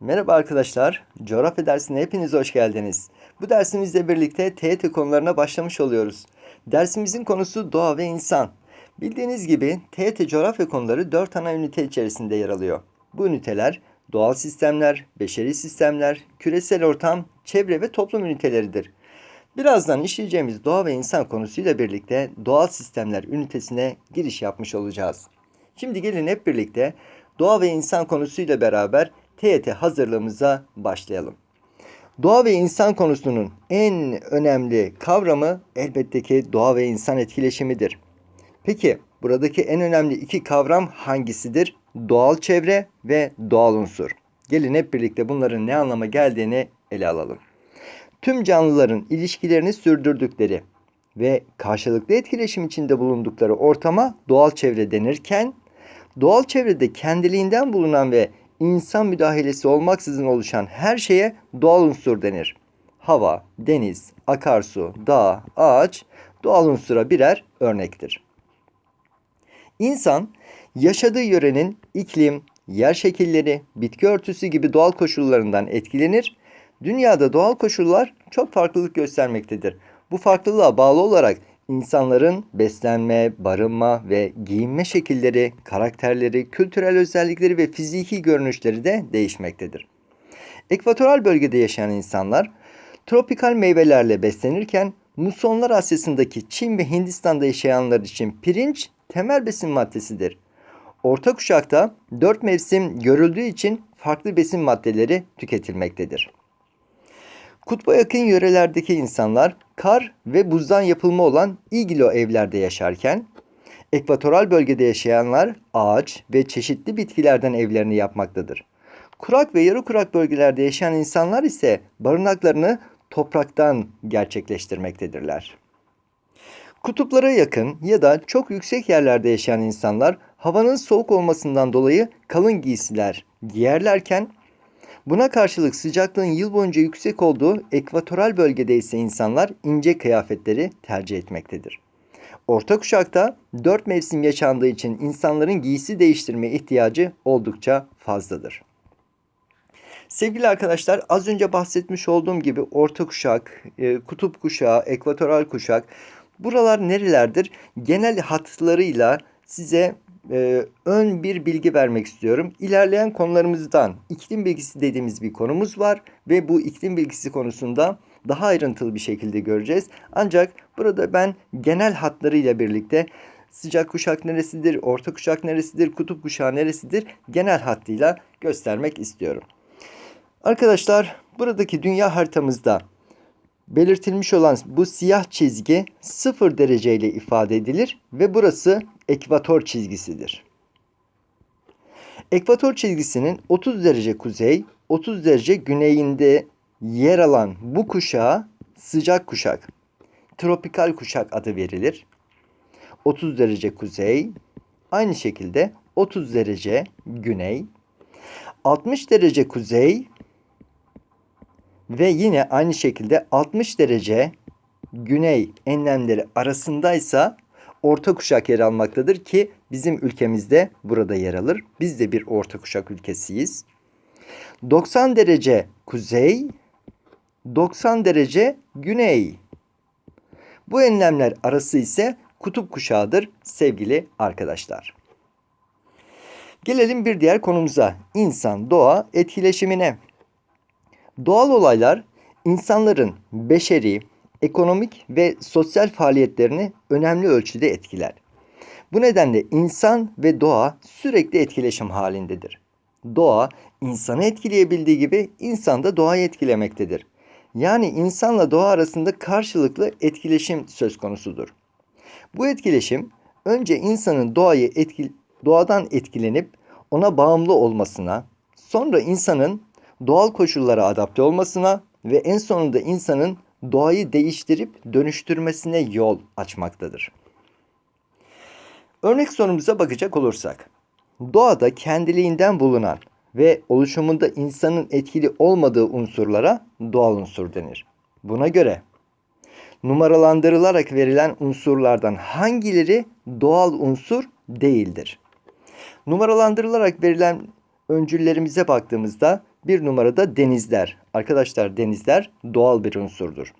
Merhaba arkadaşlar, coğrafya dersine hepiniz hoş geldiniz. Bu dersimizle birlikte TET konularına başlamış oluyoruz. Dersimizin konusu doğa ve insan. Bildiğiniz gibi TET coğrafya konuları 4 ana ünite içerisinde yer alıyor. Bu üniteler doğal sistemler, beşeri sistemler, küresel ortam, çevre ve toplum üniteleridir. Birazdan işleyeceğimiz doğa ve insan konusuyla birlikte doğal sistemler ünitesine giriş yapmış olacağız. Şimdi gelin hep birlikte doğa ve insan konusuyla beraber TYT hazırlığımıza başlayalım. Doğa ve insan konusunun en önemli kavramı elbette ki doğa ve insan etkileşimidir. Peki buradaki en önemli iki kavram hangisidir? Doğal çevre ve doğal unsur. Gelin hep birlikte bunların ne anlama geldiğini ele alalım. Tüm canlıların ilişkilerini sürdürdükleri ve karşılıklı etkileşim içinde bulundukları ortama doğal çevre denirken, doğal çevrede kendiliğinden bulunan ve insan müdahalesi olmaksızın oluşan her şeye doğal unsur denir. Hava, deniz, akarsu, dağ, ağaç doğal unsura birer örnektir. İnsan yaşadığı yörenin iklim, yer şekilleri, bitki örtüsü gibi doğal koşullarından etkilenir. Dünyada doğal koşullar çok farklılık göstermektedir. Bu farklılığa bağlı olarak insanların beslenme, barınma ve giyinme şekilleri, karakterleri, kültürel özellikleri ve fiziki görünüşleri de değişmektedir. Ekvatoral bölgede yaşayan insanlar tropikal meyvelerle beslenirken Musonlar Asya'sındaki Çin ve Hindistan'da yaşayanlar için pirinç temel besin maddesidir. Orta kuşakta dört mevsim görüldüğü için farklı besin maddeleri tüketilmektedir. Kutba yakın yörelerdeki insanlar kar ve buzdan yapılma olan iglo evlerde yaşarken, ekvatoral bölgede yaşayanlar ağaç ve çeşitli bitkilerden evlerini yapmaktadır. Kurak ve yarı kurak bölgelerde yaşayan insanlar ise barınaklarını topraktan gerçekleştirmektedirler. Kutuplara yakın ya da çok yüksek yerlerde yaşayan insanlar havanın soğuk olmasından dolayı kalın giysiler giyerlerken buna karşılık sıcaklığın yıl boyunca yüksek olduğu ekvatoral bölgede ise insanlar ince kıyafetleri tercih etmektedir. Orta kuşakta dört mevsim yaşandığı için insanların giysi değiştirme ihtiyacı oldukça fazladır. Sevgili arkadaşlar az önce bahsetmiş olduğum gibi orta kuşak, e, kutup kuşağı, ekvatoral kuşak buralar nerelerdir? Genel hatlarıyla size e, ön bir bilgi vermek istiyorum. İlerleyen konularımızdan iklim bilgisi dediğimiz bir konumuz var ve bu iklim bilgisi konusunda daha ayrıntılı bir şekilde göreceğiz. Ancak burada ben genel hatlarıyla birlikte sıcak kuşak neresidir, orta kuşak neresidir, kutup kuşağı neresidir genel hattıyla göstermek istiyorum. Arkadaşlar buradaki dünya haritamızda belirtilmiş olan bu siyah çizgi 0 derece ile ifade edilir ve burası ekvator çizgisidir. Ekvator çizgisinin 30 derece kuzey, 30 derece güneyinde yer alan bu kuşağa sıcak kuşak, tropikal kuşak adı verilir. 30 derece kuzey, aynı şekilde 30 derece güney, 60 derece kuzey ve yine aynı şekilde 60 derece güney enlemleri arasındaysa orta kuşak yer almaktadır ki bizim ülkemizde burada yer alır. Biz de bir orta kuşak ülkesiyiz. 90 derece kuzey, 90 derece güney. Bu enlemler arası ise kutup kuşağıdır sevgili arkadaşlar. Gelelim bir diğer konumuza. İnsan doğa etkileşimine. Doğal olaylar insanların beşeri, ekonomik ve sosyal faaliyetlerini önemli ölçüde etkiler. Bu nedenle insan ve doğa sürekli etkileşim halindedir. Doğa insanı etkileyebildiği gibi insan da doğayı etkilemektedir. Yani insanla doğa arasında karşılıklı etkileşim söz konusudur. Bu etkileşim önce insanın doğayı etki, doğadan etkilenip ona bağımlı olmasına, sonra insanın doğal koşullara adapte olmasına ve en sonunda insanın doğayı değiştirip dönüştürmesine yol açmaktadır. Örnek sorumuza bakacak olursak, doğada kendiliğinden bulunan ve oluşumunda insanın etkili olmadığı unsurlara doğal unsur denir. Buna göre numaralandırılarak verilen unsurlardan hangileri doğal unsur değildir? Numaralandırılarak verilen öncüllerimize baktığımızda Bir numarada denizler. Arkadaşlar denizler doğal bir unsurdur.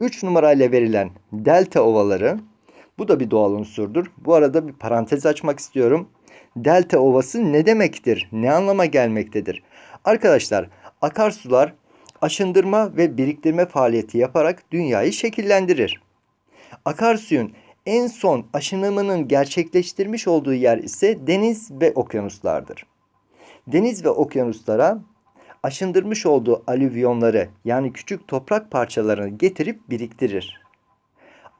3 numarayla verilen delta ovaları bu da bir doğal unsurdur. Bu arada bir parantez açmak istiyorum. Delta ovası ne demektir? Ne anlama gelmektedir? Arkadaşlar akarsular aşındırma ve biriktirme faaliyeti yaparak dünyayı şekillendirir. Akarsuyun en son aşınımının gerçekleştirmiş olduğu yer ise deniz ve okyanuslardır. Deniz ve okyanuslara aşındırmış olduğu alüvyonları yani küçük toprak parçalarını getirip biriktirir.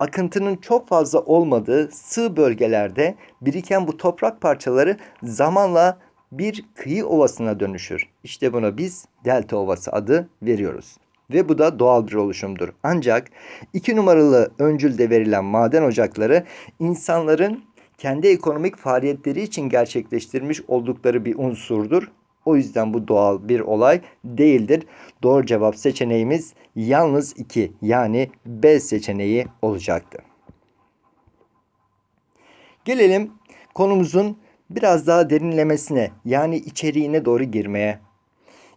Akıntının çok fazla olmadığı sığ bölgelerde biriken bu toprak parçaları zamanla bir kıyı ovasına dönüşür. İşte buna biz delta ovası adı veriyoruz. Ve bu da doğal bir oluşumdur. Ancak iki numaralı öncülde verilen maden ocakları insanların kendi ekonomik faaliyetleri için gerçekleştirmiş oldukları bir unsurdur. O yüzden bu doğal bir olay değildir. Doğru cevap seçeneğimiz yalnız 2 yani B seçeneği olacaktı. Gelelim konumuzun biraz daha derinlemesine yani içeriğine doğru girmeye.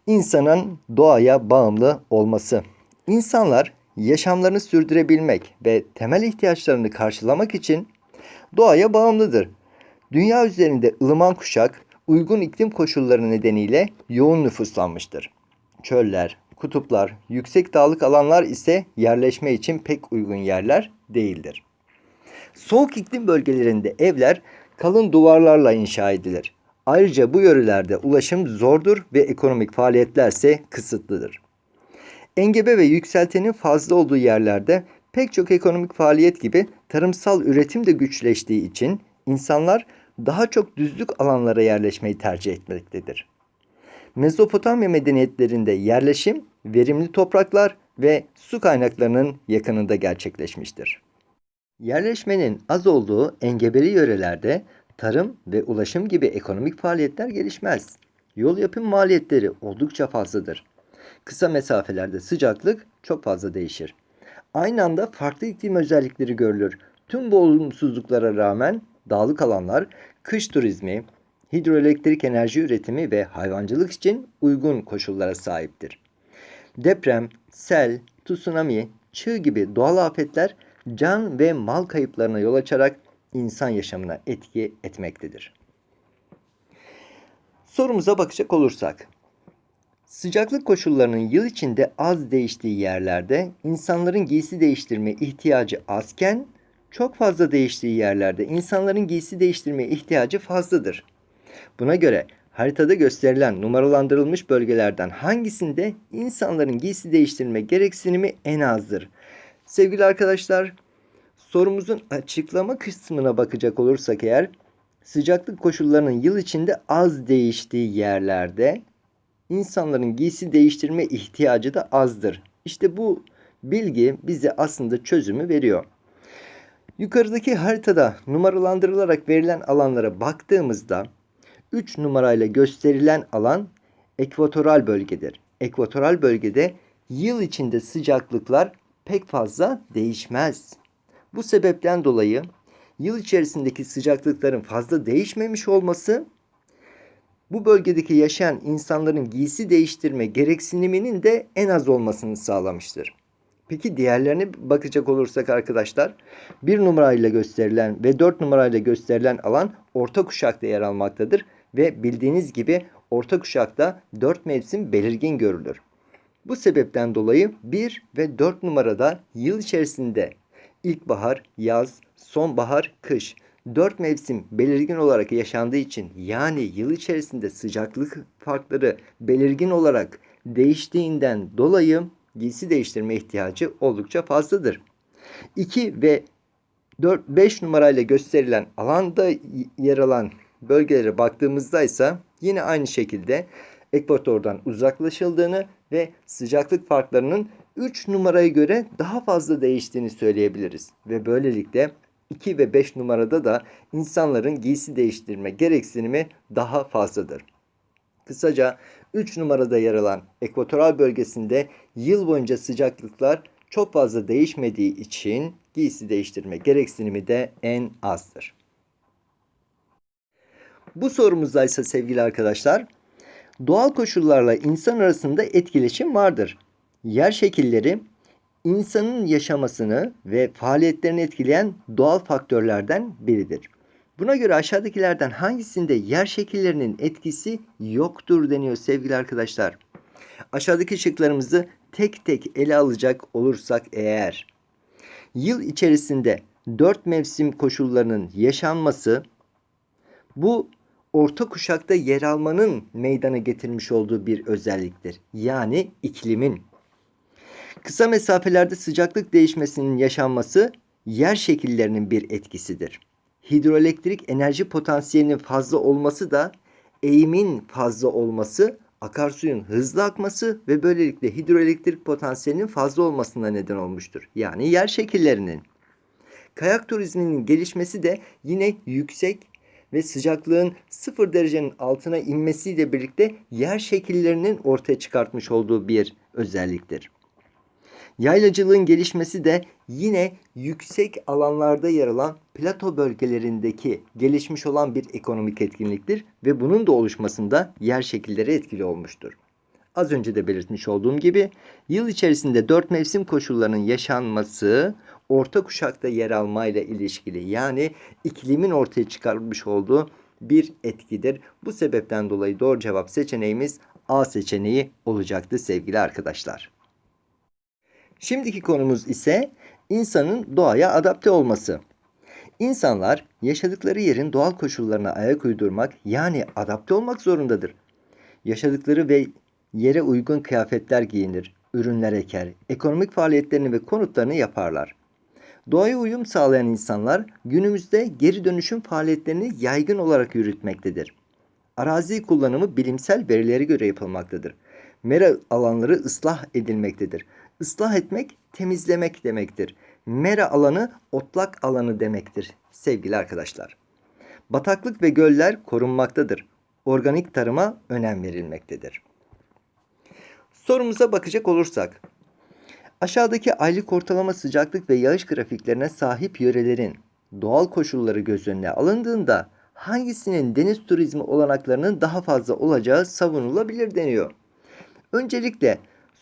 İnsanın doğaya bağımlı olması. İnsanlar yaşamlarını sürdürebilmek ve temel ihtiyaçlarını karşılamak için doğaya bağımlıdır. Dünya üzerinde ılıman kuşak uygun iklim koşulları nedeniyle yoğun nüfuslanmıştır. Çöller, kutuplar, yüksek dağlık alanlar ise yerleşme için pek uygun yerler değildir. Soğuk iklim bölgelerinde evler kalın duvarlarla inşa edilir. Ayrıca bu yörelerde ulaşım zordur ve ekonomik faaliyetlerse kısıtlıdır. Engebe ve yükseltenin fazla olduğu yerlerde pek çok ekonomik faaliyet gibi tarımsal üretim de güçleştiği için insanlar daha çok düzlük alanlara yerleşmeyi tercih etmektedir. Mezopotamya medeniyetlerinde yerleşim verimli topraklar ve su kaynaklarının yakınında gerçekleşmiştir. Yerleşmenin az olduğu engebeli yörelerde tarım ve ulaşım gibi ekonomik faaliyetler gelişmez. Yol yapım maliyetleri oldukça fazladır. Kısa mesafelerde sıcaklık çok fazla değişir. Aynı anda farklı iklim özellikleri görülür. Tüm bu olumsuzluklara rağmen dağlık alanlar kış turizmi, hidroelektrik enerji üretimi ve hayvancılık için uygun koşullara sahiptir. Deprem, sel, tsunami, çığ gibi doğal afetler can ve mal kayıplarına yol açarak insan yaşamına etki etmektedir. Sorumuza bakacak olursak, sıcaklık koşullarının yıl içinde az değiştiği yerlerde insanların giysi değiştirme ihtiyacı azken, çok fazla değiştiği yerlerde insanların giysi değiştirme ihtiyacı fazladır. Buna göre haritada gösterilen numaralandırılmış bölgelerden hangisinde insanların giysi değiştirme gereksinimi en azdır? Sevgili arkadaşlar, sorumuzun açıklama kısmına bakacak olursak eğer sıcaklık koşullarının yıl içinde az değiştiği yerlerde insanların giysi değiştirme ihtiyacı da azdır. İşte bu bilgi bize aslında çözümü veriyor. Yukarıdaki haritada numaralandırılarak verilen alanlara baktığımızda 3 numarayla gösterilen alan ekvatoral bölgedir. Ekvatoral bölgede yıl içinde sıcaklıklar pek fazla değişmez. Bu sebepten dolayı yıl içerisindeki sıcaklıkların fazla değişmemiş olması bu bölgedeki yaşayan insanların giysi değiştirme gereksiniminin de en az olmasını sağlamıştır. Peki diğerlerine bakacak olursak arkadaşlar bir numarayla gösterilen ve dört numarayla gösterilen alan orta kuşakta yer almaktadır. Ve bildiğiniz gibi orta kuşakta dört mevsim belirgin görülür. Bu sebepten dolayı 1 ve 4 numarada yıl içerisinde ilkbahar, yaz, sonbahar, kış 4 mevsim belirgin olarak yaşandığı için yani yıl içerisinde sıcaklık farkları belirgin olarak değiştiğinden dolayı giysi değiştirme ihtiyacı oldukça fazladır. 2 ve 4 5 numarayla gösterilen alanda yer alan bölgelere baktığımızda ise yine aynı şekilde ekvatordan uzaklaşıldığını ve sıcaklık farklarının 3 numaraya göre daha fazla değiştiğini söyleyebiliriz. Ve böylelikle 2 ve 5 numarada da insanların giysi değiştirme gereksinimi daha fazladır. Kısaca 3 numarada yer alan ekvatoral bölgesinde yıl boyunca sıcaklıklar çok fazla değişmediği için giysi değiştirme gereksinimi de en azdır. Bu sorumuzda ise sevgili arkadaşlar Doğal koşullarla insan arasında etkileşim vardır. Yer şekilleri insanın yaşamasını ve faaliyetlerini etkileyen doğal faktörlerden biridir. Buna göre aşağıdakilerden hangisinde yer şekillerinin etkisi yoktur deniyor sevgili arkadaşlar. Aşağıdaki şıklarımızı tek tek ele alacak olursak eğer yıl içerisinde dört mevsim koşullarının yaşanması bu orta kuşakta yer almanın meydana getirmiş olduğu bir özelliktir. Yani iklimin. Kısa mesafelerde sıcaklık değişmesinin yaşanması yer şekillerinin bir etkisidir. Hidroelektrik enerji potansiyelinin fazla olması da eğimin fazla olması, akarsuyun hızlı akması ve böylelikle hidroelektrik potansiyelinin fazla olmasına neden olmuştur. Yani yer şekillerinin. Kayak turizminin gelişmesi de yine yüksek ve sıcaklığın sıfır derecenin altına inmesiyle birlikte yer şekillerinin ortaya çıkartmış olduğu bir özelliktir. Yaylacılığın gelişmesi de yine yüksek alanlarda yer alan plato bölgelerindeki gelişmiş olan bir ekonomik etkinliktir ve bunun da oluşmasında yer şekilleri etkili olmuştur. Az önce de belirtmiş olduğum gibi yıl içerisinde dört mevsim koşullarının yaşanması orta kuşakta yer almayla ilişkili yani iklimin ortaya çıkarmış olduğu bir etkidir. Bu sebepten dolayı doğru cevap seçeneğimiz A seçeneği olacaktı sevgili arkadaşlar. Şimdiki konumuz ise insanın doğaya adapte olması. İnsanlar yaşadıkları yerin doğal koşullarına ayak uydurmak yani adapte olmak zorundadır. Yaşadıkları ve yere uygun kıyafetler giyinir, ürünler eker, ekonomik faaliyetlerini ve konutlarını yaparlar. Doğaya uyum sağlayan insanlar günümüzde geri dönüşüm faaliyetlerini yaygın olarak yürütmektedir. Arazi kullanımı bilimsel verilere göre yapılmaktadır. Mera alanları ıslah edilmektedir. Islah etmek temizlemek demektir. Mera alanı otlak alanı demektir sevgili arkadaşlar. Bataklık ve göller korunmaktadır. Organik tarıma önem verilmektedir. Sorumuza bakacak olursak, aşağıdaki aylık ortalama sıcaklık ve yağış grafiklerine sahip yörelerin doğal koşulları göz önüne alındığında hangisinin deniz turizmi olanaklarının daha fazla olacağı savunulabilir deniyor. Öncelikle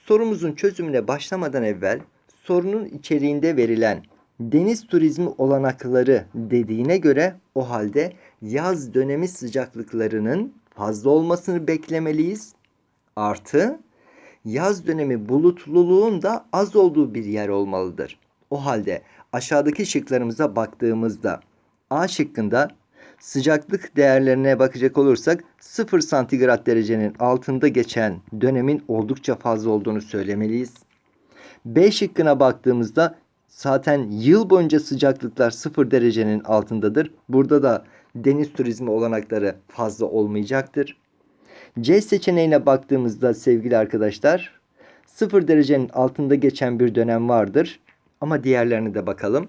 sorumuzun çözümüne başlamadan evvel sorunun içeriğinde verilen deniz turizmi olanakları dediğine göre o halde yaz dönemi sıcaklıklarının fazla olmasını beklemeliyiz. Artı yaz dönemi bulutluluğun da az olduğu bir yer olmalıdır. O halde aşağıdaki şıklarımıza baktığımızda A şıkkında sıcaklık değerlerine bakacak olursak 0 santigrat derecenin altında geçen dönemin oldukça fazla olduğunu söylemeliyiz. B şıkkına baktığımızda zaten yıl boyunca sıcaklıklar 0 derecenin altındadır. Burada da deniz turizmi olanakları fazla olmayacaktır. C seçeneğine baktığımızda sevgili arkadaşlar 0 derecenin altında geçen bir dönem vardır. Ama diğerlerine de bakalım.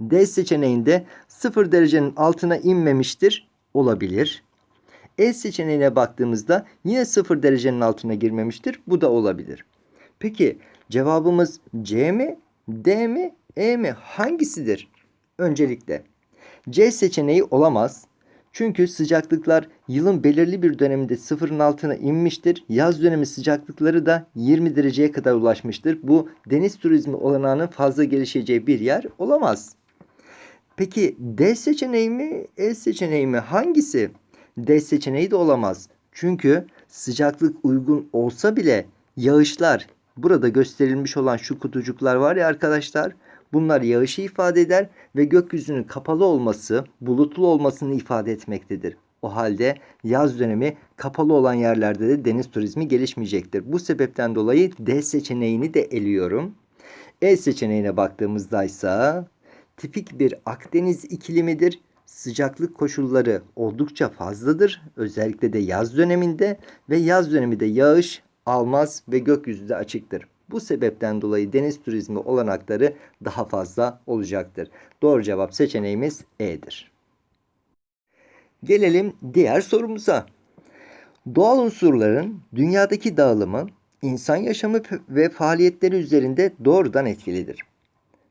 D seçeneğinde 0 derecenin altına inmemiştir. Olabilir. E seçeneğine baktığımızda yine 0 derecenin altına girmemiştir. Bu da olabilir. Peki cevabımız C mi, D mi, E mi? Hangisidir? Öncelikle C seçeneği olamaz. Çünkü sıcaklıklar yılın belirli bir döneminde sıfırın altına inmiştir. Yaz dönemi sıcaklıkları da 20 dereceye kadar ulaşmıştır. Bu deniz turizmi olanağının fazla gelişeceği bir yer olamaz. Peki D seçeneği mi, E seçeneği mi? Hangisi? D seçeneği de olamaz. Çünkü sıcaklık uygun olsa bile yağışlar burada gösterilmiş olan şu kutucuklar var ya arkadaşlar. Bunlar yağışı ifade eder ve gökyüzünün kapalı olması, bulutlu olmasını ifade etmektedir. O halde yaz dönemi kapalı olan yerlerde de deniz turizmi gelişmeyecektir. Bu sebepten dolayı D seçeneğini de eliyorum. E seçeneğine baktığımızda ise tipik bir Akdeniz iklimidir. Sıcaklık koşulları oldukça fazladır. Özellikle de yaz döneminde ve yaz döneminde yağış almaz ve gökyüzü de açıktır. Bu sebepten dolayı deniz turizmi olanakları daha fazla olacaktır. Doğru cevap seçeneğimiz E'dir. Gelelim diğer sorumuza. Doğal unsurların dünyadaki dağılımı insan yaşamı ve faaliyetleri üzerinde doğrudan etkilidir.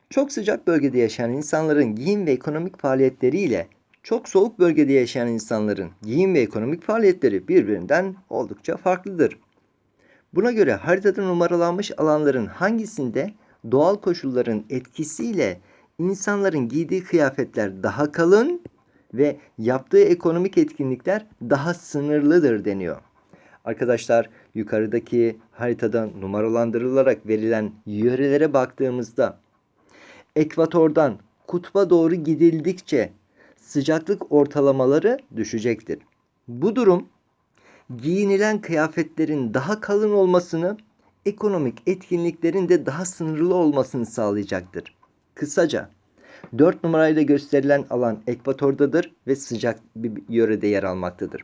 Çok sıcak bölgede yaşayan insanların giyim ve ekonomik faaliyetleriyle Çok soğuk bölgede yaşayan insanların giyim ve ekonomik faaliyetleri birbirinden oldukça farklıdır. Buna göre haritada numaralanmış alanların hangisinde doğal koşulların etkisiyle insanların giydiği kıyafetler daha kalın ve yaptığı ekonomik etkinlikler daha sınırlıdır deniyor. Arkadaşlar yukarıdaki haritada numaralandırılarak verilen yörelere baktığımızda ekvatordan kutba doğru gidildikçe sıcaklık ortalamaları düşecektir. Bu durum giyinilen kıyafetlerin daha kalın olmasını, ekonomik etkinliklerin de daha sınırlı olmasını sağlayacaktır. Kısaca 4 numarayla gösterilen alan ekvatordadır ve sıcak bir yörede yer almaktadır.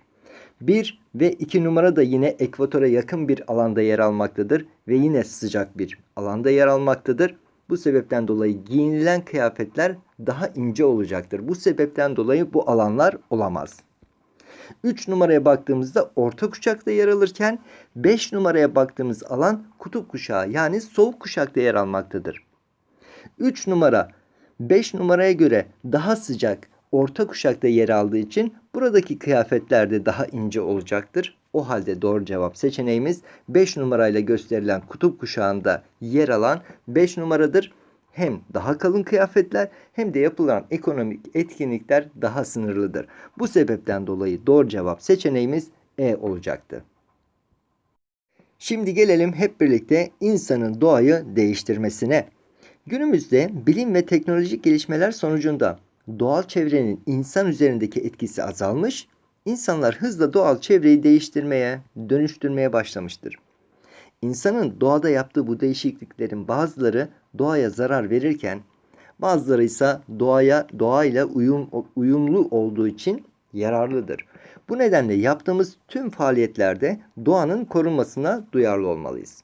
1 ve 2 numara da yine ekvatora yakın bir alanda yer almaktadır ve yine sıcak bir alanda yer almaktadır. Bu sebepten dolayı giyinilen kıyafetler daha ince olacaktır. Bu sebepten dolayı bu alanlar olamaz. 3 numaraya baktığımızda orta kuşakta yer alırken 5 numaraya baktığımız alan kutup kuşağı yani soğuk kuşakta yer almaktadır. 3 numara 5 numaraya göre daha sıcak orta kuşakta yer aldığı için buradaki kıyafetler de daha ince olacaktır. O halde doğru cevap seçeneğimiz 5 numarayla gösterilen kutup kuşağında yer alan 5 numaradır. Hem daha kalın kıyafetler hem de yapılan ekonomik etkinlikler daha sınırlıdır. Bu sebepten dolayı doğru cevap seçeneğimiz E olacaktı. Şimdi gelelim hep birlikte insanın doğayı değiştirmesine. Günümüzde bilim ve teknolojik gelişmeler sonucunda doğal çevrenin insan üzerindeki etkisi azalmış, insanlar hızla doğal çevreyi değiştirmeye, dönüştürmeye başlamıştır. İnsanın doğada yaptığı bu değişikliklerin bazıları doğaya zarar verirken bazıları ise doğaya doğayla uyum, uyumlu olduğu için yararlıdır. Bu nedenle yaptığımız tüm faaliyetlerde doğanın korunmasına duyarlı olmalıyız.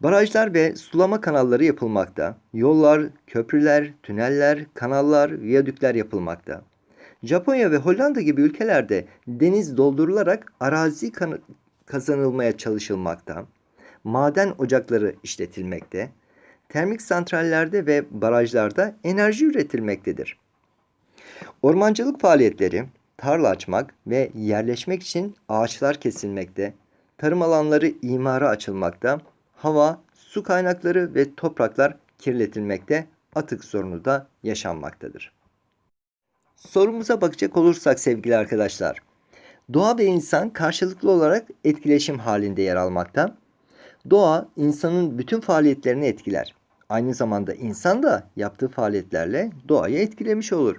Barajlar ve sulama kanalları yapılmakta. Yollar, köprüler, tüneller, kanallar, viyadükler yapılmakta. Japonya ve Hollanda gibi ülkelerde deniz doldurularak arazi kazanılmaya çalışılmakta. Maden ocakları işletilmekte. Termik santrallerde ve barajlarda enerji üretilmektedir. Ormancılık faaliyetleri, tarla açmak ve yerleşmek için ağaçlar kesilmekte, tarım alanları imara açılmakta, hava, su kaynakları ve topraklar kirletilmekte, atık sorunu da yaşanmaktadır. Sorumuza bakacak olursak sevgili arkadaşlar, doğa ve insan karşılıklı olarak etkileşim halinde yer almakta. Doğa insanın bütün faaliyetlerini etkiler. Aynı zamanda insan da yaptığı faaliyetlerle doğayı etkilemiş olur.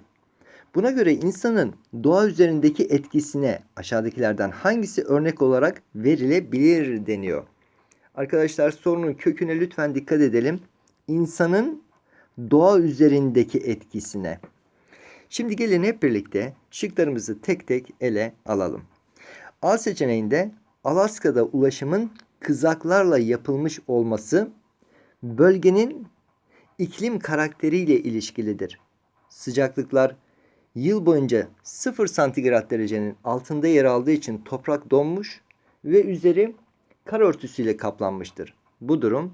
Buna göre insanın doğa üzerindeki etkisine aşağıdakilerden hangisi örnek olarak verilebilir deniyor. Arkadaşlar sorunun köküne lütfen dikkat edelim. İnsanın doğa üzerindeki etkisine. Şimdi gelin hep birlikte şıklarımızı tek tek ele alalım. A seçeneğinde Alaska'da ulaşımın kızaklarla yapılmış olması bölgenin iklim karakteriyle ilişkilidir. Sıcaklıklar yıl boyunca 0 santigrat derecenin altında yer aldığı için toprak donmuş ve üzeri kar örtüsüyle kaplanmıştır. Bu durum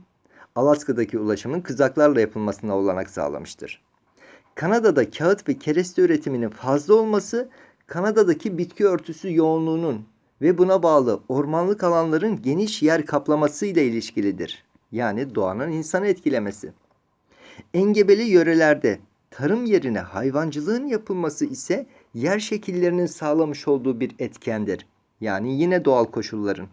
Alaska'daki ulaşımın kızaklarla yapılmasına olanak sağlamıştır. Kanada'da kağıt ve kereste üretiminin fazla olması Kanada'daki bitki örtüsü yoğunluğunun ve buna bağlı ormanlık alanların geniş yer kaplaması ile ilişkilidir. Yani doğanın insanı etkilemesi. Engebeli yörelerde tarım yerine hayvancılığın yapılması ise yer şekillerinin sağlamış olduğu bir etkendir. Yani yine doğal koşulların.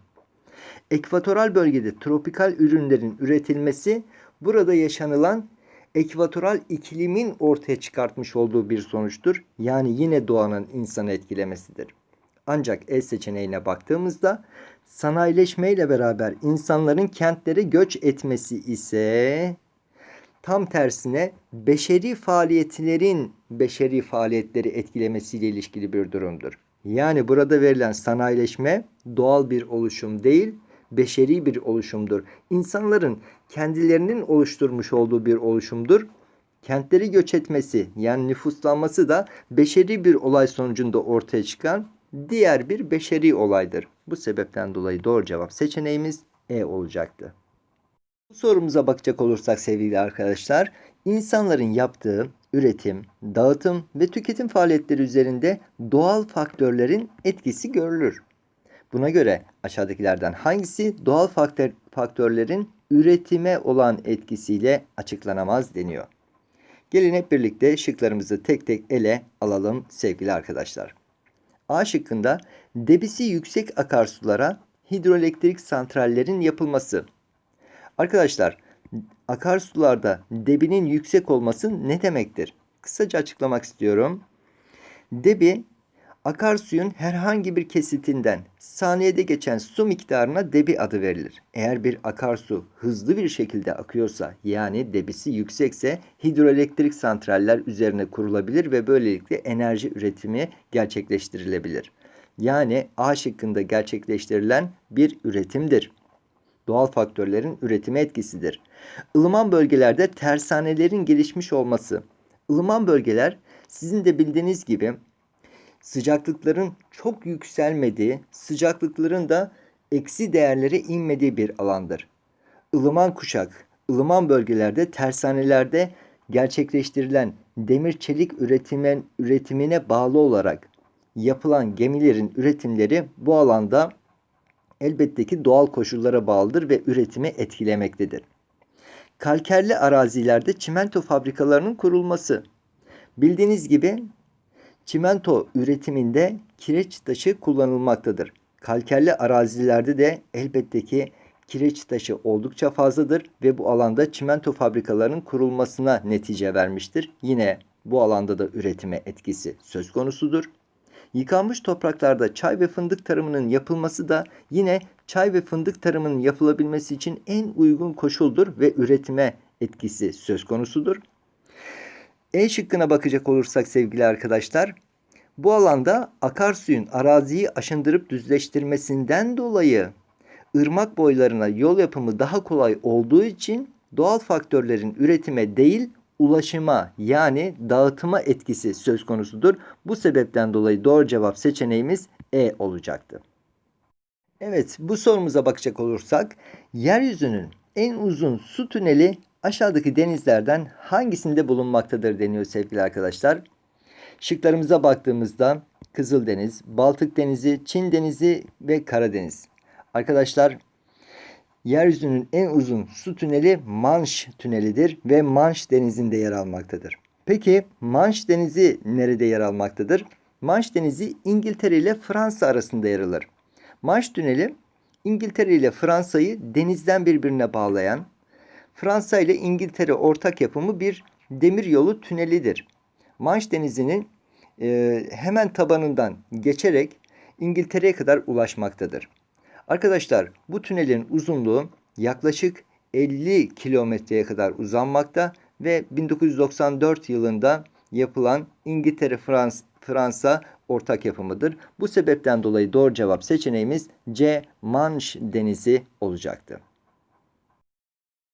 Ekvatoral bölgede tropikal ürünlerin üretilmesi burada yaşanılan ekvatoral iklimin ortaya çıkartmış olduğu bir sonuçtur. Yani yine doğanın insanı etkilemesidir. Ancak E seçeneğine baktığımızda sanayileşmeyle beraber insanların kentlere göç etmesi ise tam tersine beşeri faaliyetlerin beşeri faaliyetleri etkilemesiyle ilişkili bir durumdur. Yani burada verilen sanayileşme doğal bir oluşum değil, beşeri bir oluşumdur. İnsanların kendilerinin oluşturmuş olduğu bir oluşumdur. Kentleri göç etmesi yani nüfuslanması da beşeri bir olay sonucunda ortaya çıkan diğer bir beşeri olaydır. Bu sebepten dolayı doğru cevap seçeneğimiz E olacaktı. Bu sorumuza bakacak olursak sevgili arkadaşlar, insanların yaptığı üretim, dağıtım ve tüketim faaliyetleri üzerinde doğal faktörlerin etkisi görülür. Buna göre aşağıdakilerden hangisi doğal faktör, faktörlerin üretime olan etkisiyle açıklanamaz deniyor. Gelin hep birlikte şıklarımızı tek tek ele alalım sevgili arkadaşlar. A şıkkında debisi yüksek akarsulara hidroelektrik santrallerin yapılması. Arkadaşlar akarsularda debinin yüksek olması ne demektir? Kısaca açıklamak istiyorum. Debi akarsuyun herhangi bir kesitinden saniyede geçen su miktarına debi adı verilir. Eğer bir akarsu hızlı bir şekilde akıyorsa yani debisi yüksekse hidroelektrik santraller üzerine kurulabilir ve böylelikle enerji üretimi gerçekleştirilebilir. Yani A şıkkında gerçekleştirilen bir üretimdir. Doğal faktörlerin üretime etkisidir. Ilıman bölgelerde tersanelerin gelişmiş olması. Ilıman bölgeler sizin de bildiğiniz gibi sıcaklıkların çok yükselmediği, sıcaklıkların da eksi değerlere inmediği bir alandır. Ilıman kuşak, ılıman bölgelerde tersanelerde gerçekleştirilen demir çelik üretimen, üretimine bağlı olarak yapılan gemilerin üretimleri bu alanda elbette ki doğal koşullara bağlıdır ve üretimi etkilemektedir. Kalkerli arazilerde çimento fabrikalarının kurulması. Bildiğiniz gibi çimento üretiminde kireç taşı kullanılmaktadır. Kalkerli arazilerde de elbette ki kireç taşı oldukça fazladır ve bu alanda çimento fabrikalarının kurulmasına netice vermiştir. Yine bu alanda da üretime etkisi söz konusudur. Yıkanmış topraklarda çay ve fındık tarımının yapılması da yine çay ve fındık tarımının yapılabilmesi için en uygun koşuldur ve üretime etkisi söz konusudur. E şıkkına bakacak olursak sevgili arkadaşlar, bu alanda akarsuyun araziyi aşındırıp düzleştirmesinden dolayı ırmak boylarına yol yapımı daha kolay olduğu için doğal faktörlerin üretime değil ulaşıma yani dağıtıma etkisi söz konusudur. Bu sebepten dolayı doğru cevap seçeneğimiz E olacaktı. Evet bu sorumuza bakacak olursak yeryüzünün en uzun su tüneli aşağıdaki denizlerden hangisinde bulunmaktadır deniyor sevgili arkadaşlar. Şıklarımıza baktığımızda Kızıldeniz, Baltık Denizi, Çin Denizi ve Karadeniz. Arkadaşlar yeryüzünün en uzun su tüneli Manş tünelidir ve Manş denizinde yer almaktadır. Peki Manş denizi nerede yer almaktadır? Manş denizi İngiltere ile Fransa arasında yer alır. Manş tüneli İngiltere ile Fransa'yı denizden birbirine bağlayan Fransa ile İngiltere ortak yapımı bir demir yolu tünelidir. Manş Denizi'nin e, hemen tabanından geçerek İngiltere'ye kadar ulaşmaktadır. Arkadaşlar bu tünelin uzunluğu yaklaşık 50 kilometreye kadar uzanmakta ve 1994 yılında yapılan İngiltere-Fransa Fransa ortak yapımıdır. Bu sebepten dolayı doğru cevap seçeneğimiz C. Manş Denizi olacaktı.